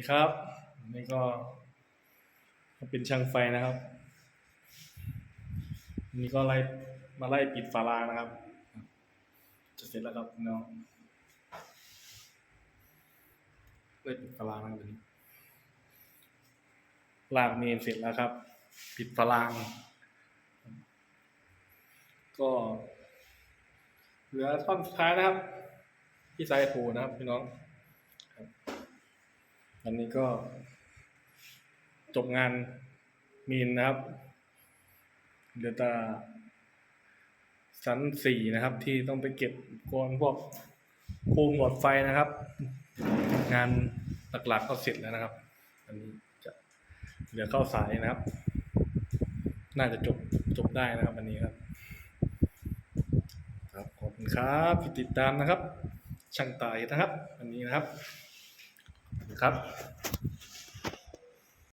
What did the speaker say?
นี่ครับนี่ก็เป็นช่างไฟนะครับ นี่ก็ไล่มาไล่ปิดฝารางนะครับ จะเสร็จแล้วครับพี่น้องไล่ปิดฝารางนะครับนี้ลากเมนเสร็จแล้วครับ ปิดฝาราง ก็เหลือท่อนสุดท้ายนะครับ ที่ไซโฟนะครับพี่น้องครับ อันนี้ก็ จบงานมีนนะครับเหลือต่ชั้นสี่นะครับ ที่ต้องไปเก็บกอนพวกโครงหลอดไฟนะครับ งานหลักๆก็เสร็จแล้วนะครับ อันนี้จะเหลือเข้าสายนะครับ น่าจะจบจบได้นะครับอันนี้ครับ ครับขอบคุณครับที่ติดตามนะครับ ช่างตายนะครับ อันนี้นะครับ ครับ